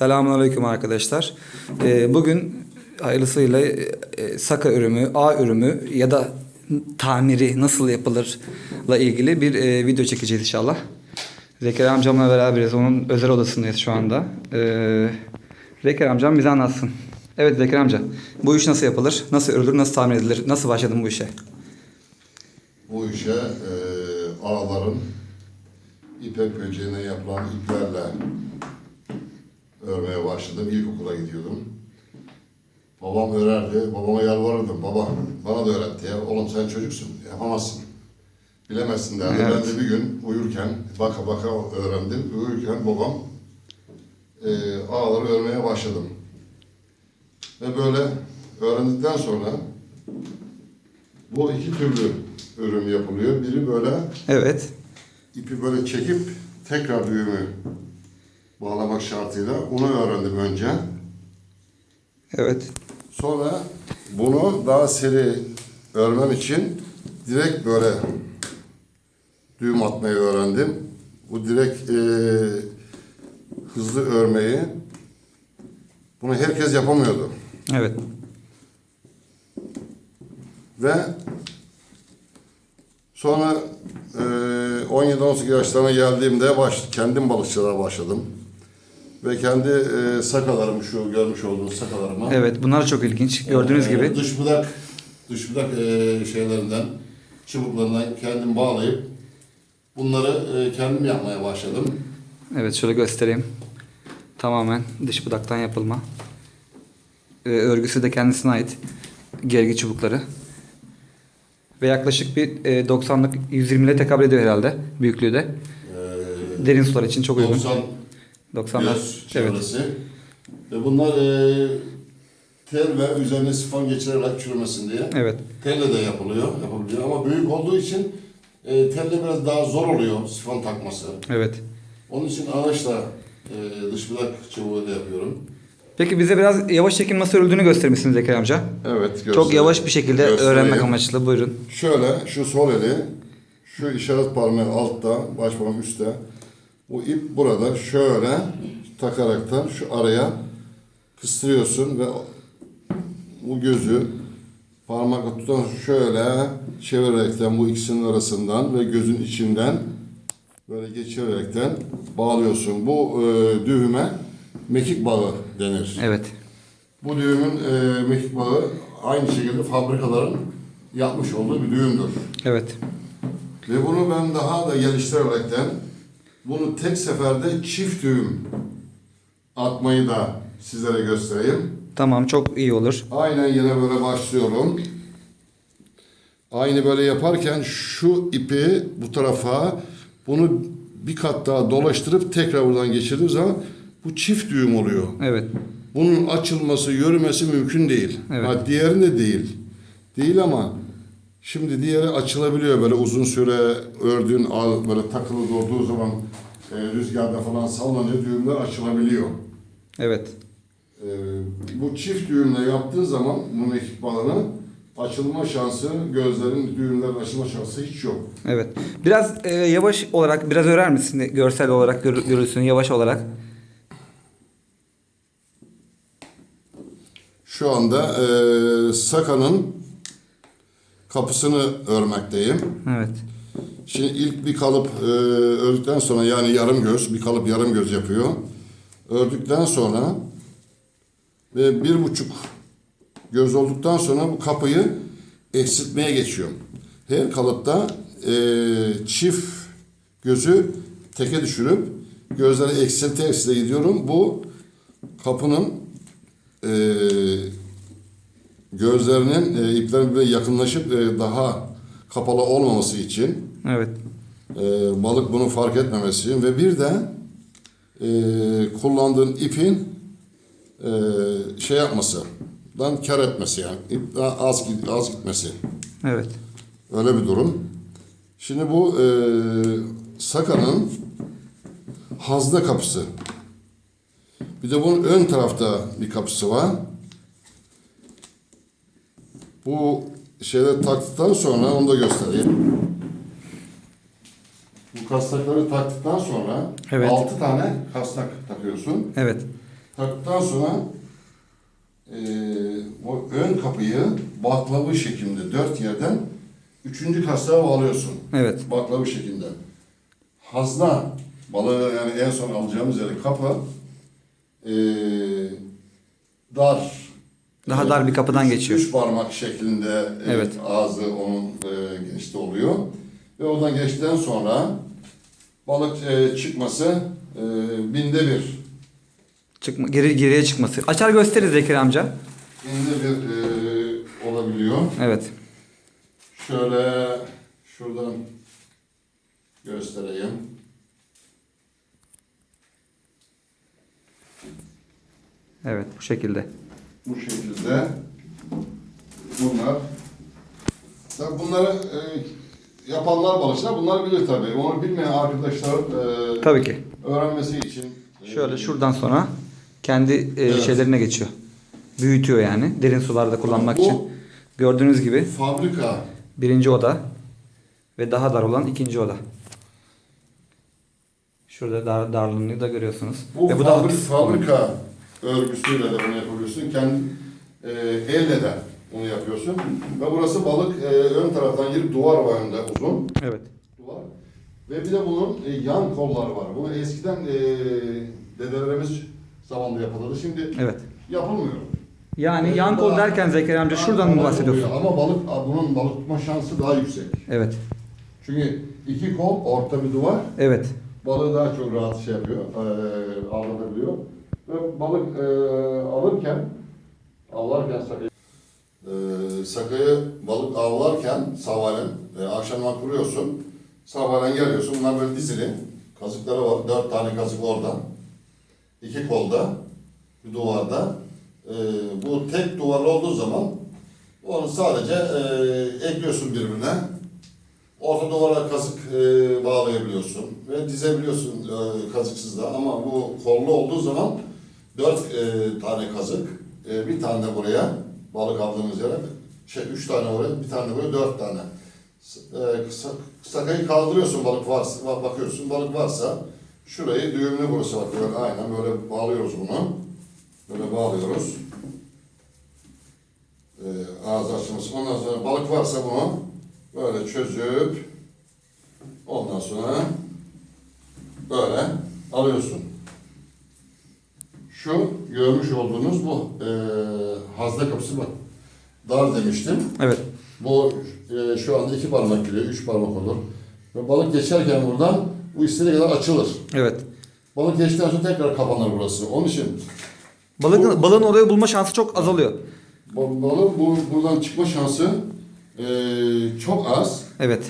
Selamünaleyküm arkadaşlar. Ee, bugün hayırlısıyla e, e, saka ürümü, A ürümü ya da tamiri nasıl yapılırla ilgili bir e, video çekeceğiz inşallah. Zekeriya amcamla beraberiz. Onun özel odasındayız şu anda. Ee, Zekeriya amcam bize anlatsın. Evet Zekeriya amca. Bu iş nasıl yapılır? Nasıl örülür? Nasıl tamir edilir? Nasıl başladın bu işe? Bu işe e, ağların ipek böceğine yapılan iplerle örmeye başladım. İlkokula gidiyordum. Babam örerdi. Babama yalvarırdım. Baba bana da öğretti ya. Oğlum sen çocuksun. Yapamazsın. Bilemezsin derdi. Evet. Ben de bir gün uyurken baka baka öğrendim. Uyurken babam e, ağları örmeye başladım. Ve böyle öğrendikten sonra bu iki türlü ürün yapılıyor. Biri böyle Evet. ipi böyle çekip tekrar düğümü bağlamak şartıyla onu öğrendim önce. Evet. Sonra bunu daha seri örmem için direkt böyle düğüm atmayı öğrendim. Bu direkt eee, hızlı örmeyi bunu herkes yapamıyordu. Evet. Ve sonra eee 17-18 yaşlarına geldiğimde baş, kendim balıkçılığa başladım. Ve kendi eee, sakalarımı şu görmüş olduğunuz sakalarımı Evet. Bunlar çok ilginç. Gördüğünüz Ee, gibi. Dış budak, dış budak e, şeylerinden, çubuklarından kendim bağlayıp bunları e, kendim yapmaya başladım. Evet şöyle göstereyim. Tamamen dış budaktan yapılma. Ee, örgüsü de kendisine ait. Gergi çubukları. Ve yaklaşık bir e, 90'lık 120'le tekabül ediyor herhalde büyüklüğü de. Ee, Derin sular için çok uygun. 90 90'lar. göz Evet. Ve bunlar e, tel ve üzerine sifon geçirerek çürümesin diye. Evet. Telle de yapılıyor, yapabiliyor ama büyük olduğu için e, telle biraz daha zor oluyor sifon takması. Evet. Onun için ağaçla e, dış budak çubuğuyla yapıyorum. Peki bize biraz yavaş çekim nasıl örüldüğünü göstermişsiniz Zekeriya amca. Evet, Çok yavaş bir şekilde göstereyim. öğrenmek amaçlı. Buyurun. Şöyle şu sol eli, şu işaret parmağı altta, baş parmak üstte. Bu ip burada şöyle takaraktan şu araya kıstırıyorsun ve bu gözü parmakla tutan şöyle çevirerekten bu ikisinin arasından ve gözün içinden böyle geçirerekten bağlıyorsun. Bu e, düğüme mekik bağı denir. Evet. Bu düğümün e, mekik bağı aynı şekilde fabrikaların yapmış olduğu bir düğümdür. Evet. Ve bunu ben daha da geliştirerekten bunu tek seferde çift düğüm atmayı da sizlere göstereyim. Tamam çok iyi olur. Aynen yine böyle başlıyorum. Aynı böyle yaparken şu ipi bu tarafa bunu bir kat daha dolaştırıp tekrar buradan geçirdiğim zaman bu çift düğüm oluyor. Evet. Bunun açılması, yürümesi mümkün değil. Evet. Ha, diğerinde değil. Değil ama şimdi diğeri açılabiliyor böyle uzun süre ördüğün ağ böyle takılı durduğu zaman e, rüzgarda falan sallanıyor, düğümler açılabiliyor. Evet. E, bu çift düğümle yaptığın zaman bu mekik balını açılma şansı, gözlerin düğümlerin açılma şansı hiç yok. Evet. Biraz e, yavaş olarak biraz örer misin görsel olarak gör, görülsün yavaş olarak? Şu anda e, Saka'nın kapısını örmekteyim. Evet. Şimdi ilk bir kalıp e, ördükten sonra yani yarım göz, bir kalıp yarım göz yapıyor. Ördükten sonra ve bir buçuk göz olduktan sonra bu kapıyı eksiltmeye geçiyorum. Her kalıpta e, çift gözü teke düşürüp gözleri eksilte eksilte gidiyorum. Bu kapının e, gözlerinin e, iplerin birbirine yakınlaşıp e, daha kapalı olmaması için Evet. e, balık bunu fark etmemesi için ve bir de e, kullandığın ipin e, şey yapması, dan kar etmesi yani ip daha az az gitmesi. Evet. Öyle bir durum. Şimdi bu e, Saka'nın hazne kapısı. Bir de bunun ön tarafta bir kapısı var. Bu şeyleri taktıktan sonra onu da göstereyim. Bu kasnakları taktıktan sonra Evet. altı tane kasnak takıyorsun. Evet. taktıktan sonra eee o ön kapıyı baklava şeklinde dört yerden üçüncü kasaya bağlıyorsun. Evet. Baklava şeklinde. Hazna balığı yani en son alacağımız yere kapı eee, dar. Daha dar bir kapıdan Üç- geçiyor. Üç parmak şeklinde e, Evet. ağzı onun e, genişte oluyor. Ve oradan geçtikten sonra balık e, çıkması e, binde bir. Çıkma, geri geriye çıkması. Açar gösteririz Zekeriya amca. Binde bir e, olabiliyor. Evet. Şöyle şuradan göstereyim. Evet bu şekilde. Bu şekilde bunlar tabii bunları e, yapanlar balıkçılar bunlar bilir tabii. Onu bilmeyen arkadaşlar e, Tabii ki. öğrenmesi için e, Şöyle şuradan sonra kendi e, Evet. şeylerine geçiyor. Büyütüyor yani derin sularda kullanmak Bu- için. Gördüğünüz gibi fabrika birinci oda ve daha dar olan ikinci oda. Şurada dar, darlığını da görüyorsunuz. bu, ve bu fabri- da fabrika örgüsüyle de bunu yapabiliyorsun. Kendi e, elle de bunu yapıyorsun. Ve burası balık e, ön taraftan girip duvar boyunda uzun. Evet. duvar. Ve bir de bunun e, yan kolları var. Bunu eskiden e, dedelerimiz zamanında yapılırdı. Şimdi Evet. yapılmıyor. Yani yan kol derken Zekeriya amca şuradan mı bahsediyorsun? oluyor. Ama balık bunun balık tutma şansı daha yüksek. Evet. Çünkü iki kol, orta bir duvar Evet. balığı daha çok rahat şey yapıyor, e, avlanabiliyor. Balık e, alırken, avlarken sakayı, e, sakayı balık avlarken sabahleyin e, akşamdan kuruyorsun. Sabahleyin geliyorsun, bunlar böyle dizili. Kazıkları var, dört tane kazık orada. iki kolda, bir duvarda. E, bu tek duvarlı olduğu zaman onu sadece e, ekliyorsun birbirine. Orta duvara kazık e, bağlayabiliyorsun ve dizebiliyorsun e, kazıksız da ama bu kollu olduğu zaman dört e, tane kazık, e, bir tane de buraya balık aldığınız yere, şey üç tane oraya, bir tane buraya, dört tane. E, sa- sakayı kaldırıyorsun balık varsa, bak- bakıyorsun balık varsa şurayı düğümlü burası bak böyle aynen böyle bağlıyoruz bunu. Böyle bağlıyoruz. E, ağız açılması. Ondan sonra balık varsa bunu böyle çözüp ondan sonra böyle alıyorsun. Şu görmüş olduğunuz bu e, hazne kapısı bak. Dar demiştim. Evet. Bu e, şu anda iki parmak giriyor, üç parmak olur. Ve balık geçerken buradan bu istediği kadar açılır. Evet. Balık geçtikten sonra tekrar kapanır burası. Onun için Balığın, balığın orayı bulma şansı çok azalıyor. bu- balığın bu, buradan çıkma şansı e, çok az. Evet.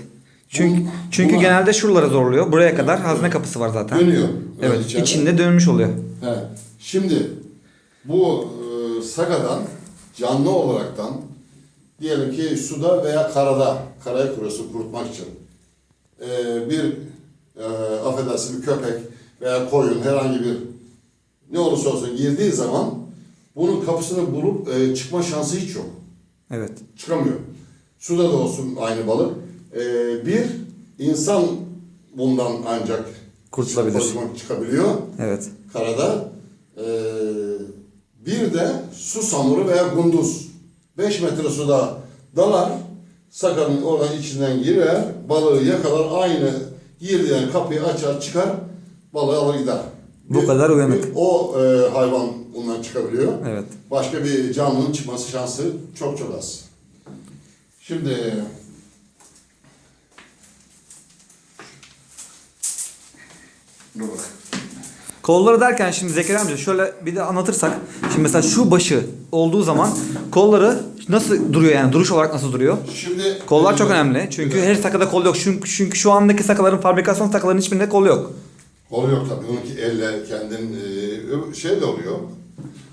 Çünkü Bu- çünkü buna- genelde şuralara zorluyor. Buraya kadar hazne kapısı var zaten. Dönüyor. Evet. içeride. içinde dönmüş oluyor. He. Şimdi bu e, sagadan canlı olaraktan diyelim ki suda veya karada karaya kuruyorsun kurutmak için e, bir e, affedersin bir köpek veya koyun herhangi bir ne olursa olsun girdiği zaman bunun kapısını bulup e, çıkma şansı hiç yok. Evet. Çıkamıyor. Suda da olsun aynı balık. E, bir insan bundan ancak Kurtulabilir. çıkabiliyor Evet. karada. Bir de su samuru veya gunduz. 5 metre suda dalar, sakanın oradan içinden girer, balığı yakalar, aynı girdiğin kapıyı açar çıkar, balığı alır gider. Bu kadar uyanık. bir o e, hayvan bundan çıkabiliyor. Evet. Başka bir canlının çıkması şansı çok çok az. Şimdi Dur bak. Kolları derken şimdi Zekeriya amca şöyle bir de anlatırsak. Şimdi mesela şu başı olduğu zaman kolları nasıl duruyor yani duruş olarak nasıl duruyor? Şimdi Kollar çok e, önemli. Çünkü her sakada kol yok. Çünkü, çünkü şu andaki sakaların fabrikasyon sakaların hiçbirinde kol yok. Kol yok tabii. Onunki elle kendin e, şey de oluyor.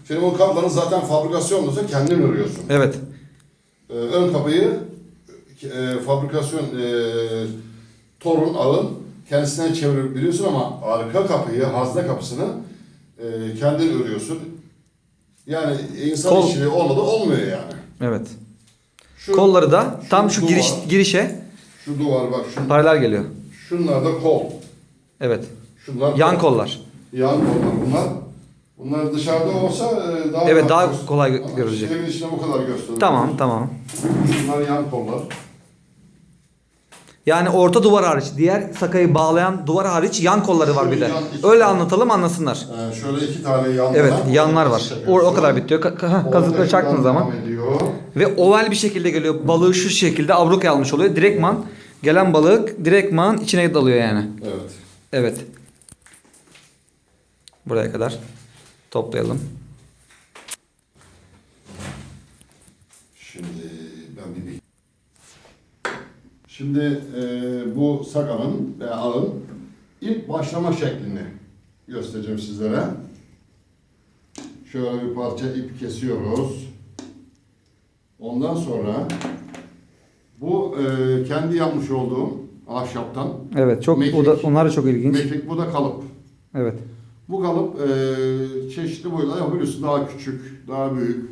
Şimdi o kapların zaten fabrikasyonlusun kendin örüyorsun. Evet. E, ön kapıyı e, fabrikasyon e, torun alın kendisinden çevirip biliyorsun ama arka kapıyı hazne kapısını e, kendin örüyorsun. Yani insan Kol- işçiliği olmadı olmuyor yani. Evet. Şu, Kolları da tam şu duvar, giriş girişe Şu duvar bak şu, paralel geliyor. şunlar da kol. Evet. Şunlar Yan kol. kollar. Yan kollar bunlar. Bunlar dışarıda olsa e, daha Evet, daha kolay Ama görecek. Evin bu kadar gösteriyor. Tamam tamam. Bunlar yan kollar. Yani orta duvar hariç, diğer sakayı bağlayan duvar hariç yan kolları var bir de. Yan iki- Öyle anlatalım anlasınlar. Ee, şöyle iki tane yan Evet, yanlar var. O, o kadar bitiyor. Ka- ka- kazıkla Orta çaktığın zaman ve oval bir şekilde geliyor. Balığı şu şekilde abrukaya almış oluyor. Direktman gelen balık direktman içine dalıyor yani. Evet. Evet. Buraya kadar toplayalım. Şimdi ben bir bir- Şimdi e, bu sakanın ve ağın ilk başlama şeklini göstereceğim sizlere. Şöyle bir parça ip kesiyoruz. Ondan sonra bu e, kendi yapmış olduğum ahşaptan Evet, çok Mekik. o da onlar da çok ilginç. mekik bu da kalıp. Evet. Bu kalıp e, çeşitli boylar yapabiliyorsun. Daha küçük, daha büyük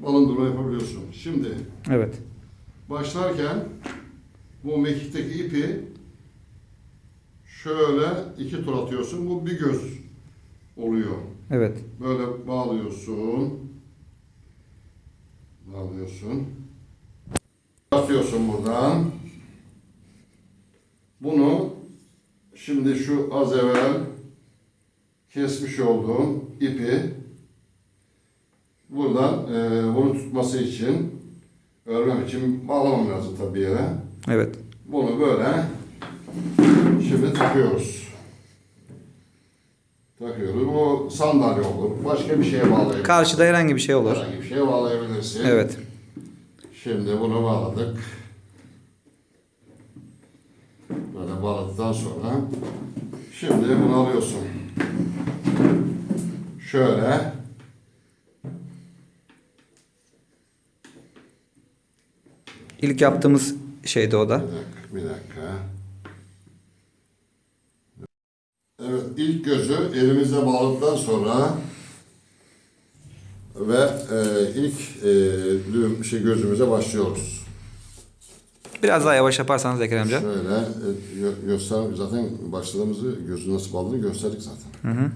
balındırma yapabiliyorsun. Şimdi Evet. başlarken bu mekikteki ipi şöyle iki tur atıyorsun. Bu bir göz oluyor. Evet. Böyle bağlıyorsun. Bağlıyorsun. Atıyorsun buradan. Bunu şimdi şu az evvel kesmiş olduğum ipi buradan e, bunu tutması için örmem için bağlamam lazım tabii yere. Evet. Bunu böyle şimdi takıyoruz. Takıyoruz. Bu sandalye olur. Başka bir şeye bağlayabilirsin. Karşıda herhangi bir şey olur. Herhangi bir şeye bağlayabilirsin. Evet. Şimdi bunu bağladık. Böyle bağladıktan sonra şimdi bunu alıyorsun. Şöyle İlk yaptığımız şeydi o da. Bir dakika, bir dakika. Evet, ilk gözü elimizle bağladıktan sonra ve e, ilk e, düğüm şey gözümüze başlıyoruz. Biraz daha yavaş yaparsanız Ekrem amca. Şöyle e, gö- göster zaten başladığımızı gözü nasıl bağladığını gösterdik zaten. Hı hı.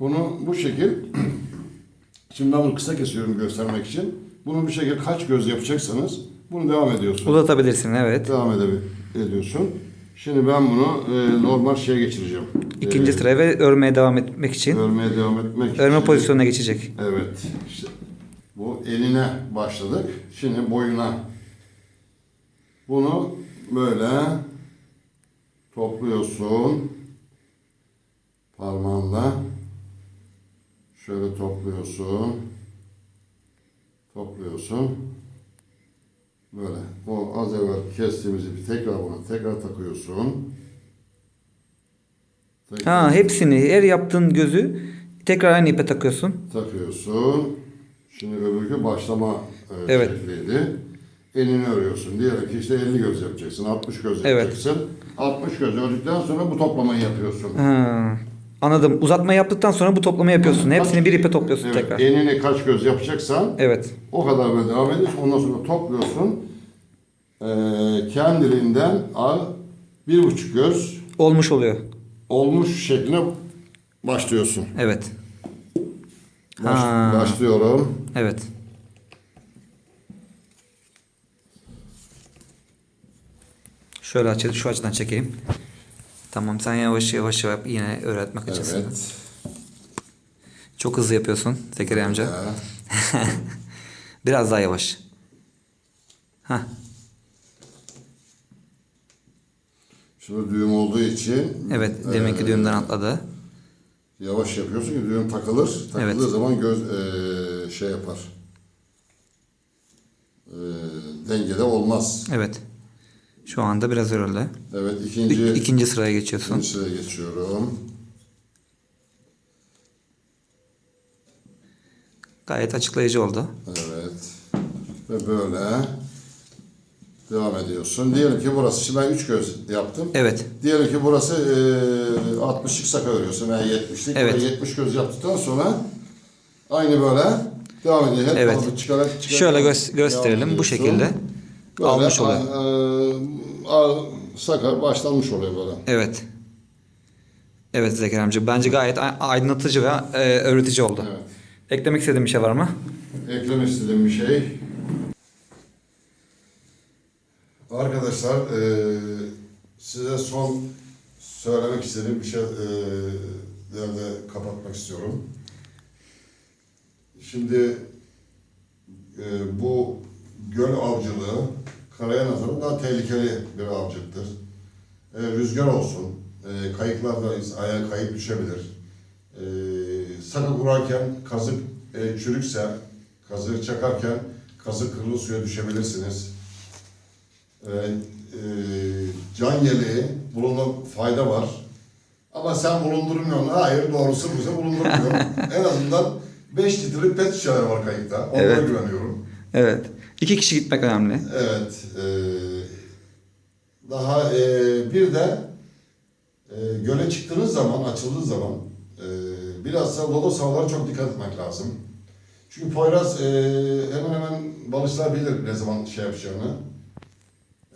Bunu bu şekil şimdi ben bunu kısa kesiyorum göstermek için. Bunu bu şekil kaç göz yapacaksanız bunu devam ediyorsun. Uzatabilirsin evet. Devam ediyorsun. Şimdi ben bunu e, normal şeye geçireceğim. İkinci E, sıraya ve örmeye devam etmek için Örmeye devam etmek örme için- pozisyonuna geçecek. Evet. İşte bu eline başladık. Şimdi boyuna. Bunu böyle topluyorsun. Parmağınla. Şöyle topluyorsun. Topluyorsun. Böyle. O az evvel kestiğimiz ipi tekrar buna tekrar takıyorsun. Tekrar Ha hepsini her yaptığın gözü tekrar aynı ipe takıyorsun. takıyorsun. Şimdi öbürkü başlama e, Evet. şekliydi. Elini örüyorsun. Diyelim ki işte 50 göz yapacaksın, 60 göz Evet. yapacaksın. 60 göz ördükten sonra bu toplamayı yapıyorsun. Ha, anladım. Uzatma yaptıktan sonra bu toplama yapıyorsun. Hepsini bir ipe topluyorsun Evet, tekrar. Enini kaç göz yapacaksan Evet. o kadar böyle devam ediyorsun. Ondan sonra topluyorsun. Ee, kendiliğinden al bir buçuk göz Olmuş oluyor. olmuş şekline başlıyorsun. Evet. Baş- Ha. başlıyorum. Evet. Şöyle açı, şu açıdan çekeyim. Tamam sen yavaş yavaş yap yine öğretmek açısından. Evet. Çok hızlı yapıyorsun Zekeriya amca. Biraz daha yavaş. Hah. Şimdi düğüm olduğu için Evet deminki Ee, düğümden atladı. yavaş yapıyorsun ki düğüm takılır. Takıldığı Evet. zaman göz eee, şey yapar. Eee, dengede olmaz. Evet. Şu anda biraz örüldü. Evet İk- ikinci, ikinci sıraya geçiyorsun. ikinci sıraya geçiyorum. Gayet açıklayıcı oldu. Evet. Ve böyle devam ediyorsun. Diyelim ki burası, şimdi ben üç göz yaptım. Evet. Diyelim ki burası eee 60'lık saka örüyorsun veya 70'lik. Evet. Böyle 70 göz yaptıktan sonra aynı böyle devam ediyor. Hep Evet. çıkarak, çıkarak Şöyle gö- gösterelim. Bu şekilde Böyle almış oluyor. a- a- saka başlanmış oluyor böyle. Evet. Evet Zekeriya amca. Bence gayet aydınlatıcı ve e, öğretici oldu. Evet. Eklemek istediğin bir şey var mı? Eklemek istediğim bir şey. Arkadaşlar eee, size son söylemek istediğim bir şey eee, de kapatmak istiyorum. Şimdi eee, bu göl avcılığı karaya nazaran daha tehlikeli bir avcılıktır. Eee, rüzgar olsun, eee kayıklarda ayağa kayıp düşebilir. Eee sakı kurarken kazık e, çürükse, kazığı çakarken kazık kırılı suya düşebilirsiniz. E, e, can yeleği bulunma fayda var. Ama sen bulundurmuyorsun. Hayır doğrusu bu bulundurmuyor. en azından 5 litrelik pet şişeler var kayıkta. Onlara Evet. güveniyorum. Evet. İki kişi gitmek önemli. Evet. e, daha e, bir de e, göle çıktığınız zaman, açıldığı zaman e, biraz da lodos havalara çok dikkat etmek lazım. Çünkü Poyraz e, hemen hemen balıkçılar bilir ne zaman şey yapacağını.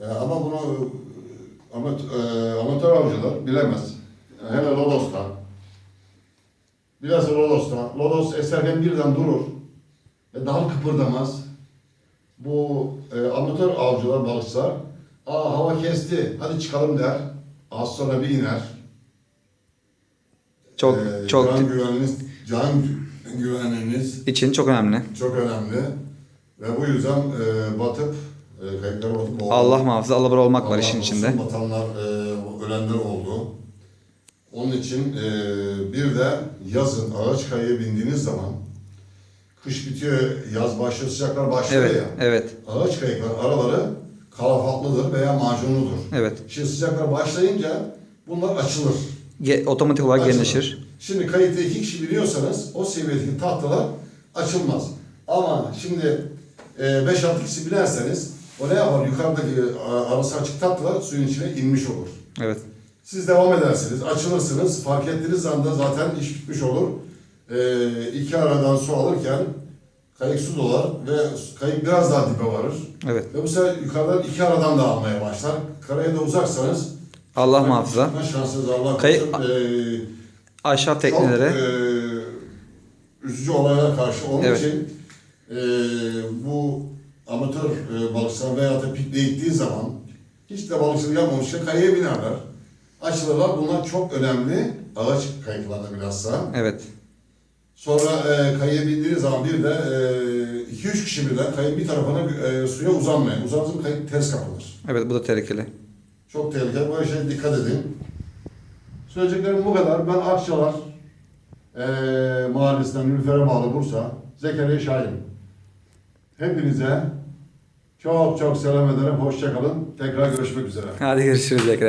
E, ama bunu e, amat, e, amatör avcılar bilemez. E, hele Lodos'ta. Biraz Lodos'ta. Lodos eserken birden durur. Ve daha kıpırdamaz bu e, amatör avcılar, balıkçılar aa hava kesti, hadi çıkalım der. Az sonra bir iner. Çok E, çok Can güveniniz, can gü- güveniniz için çok önemli. çok önemli. Ve bu yüzden e, batıp, e, kayıplara batıp boğulan- Allah muhafaza alabor olmak var Allah işin korusun, içinde. Batanlar, e, ölenler oldu. Onun için e, bir de yazın ağaç kayaya bindiğiniz zaman kış bitiyor, yaz başlıyor, sıcaklar başlıyor Evet, ya. evet, Ağaç kayıklar araları kalafatlıdır veya macunludur. evet. Şimdi sıcaklar başlayınca bunlar açılır. Ge- otomatik olarak Açılır. genleşir. Şimdi kayıkta iki kişi biniyorsanız o seviyedeki tahtalar açılmaz. Ama şimdi 5-6 kişi binerseniz o ne yapar? Yukarıdaki e, arası açık tahtalar suyun içine inmiş olur. Evet. Siz devam edersiniz, açılırsınız. Fark ettiğiniz anda zaten iş bitmiş olur. E, iki aradan su alırken kayık su dolar ve kayık biraz daha dibe varır. Evet. Ve bu sefer yukarıdan iki aradan da almaya başlar. Karaya da uzaksanız Allah muhafaza. şansınız Allah Kayık- korusun. Ee, Aşağı teknelere çok ee, üzücü olaylara karşı. Onun Evet. için ee, bu amatör ee, balıkçılar veya da pikniğe gittiği zaman hiç de balıkçılık yapmamışken kayaya binerler. Açılırlar. Bunlar çok önemli. Ağaç kayıklarında bilhassa. evet. Sonra e, kayaya bindiğiniz zaman bir de 2-3 kişi birden kayın bir tarafına e, suya uzanmayın. Zaman kayık ters kapılır. Evet bu da tehlikeli. Çok tehlikeli. Böyle şeye dikkat edin. Söyleyeceklerim bu kadar. Ben Akçalar e, mahallesinden Nülfer'e bağlı Bursa. Zekeriya Şahin. Hepinize çok çok selam ederim. Hoşçakalın. Tekrar görüşmek üzere. Hadi görüşürüz Ekrem.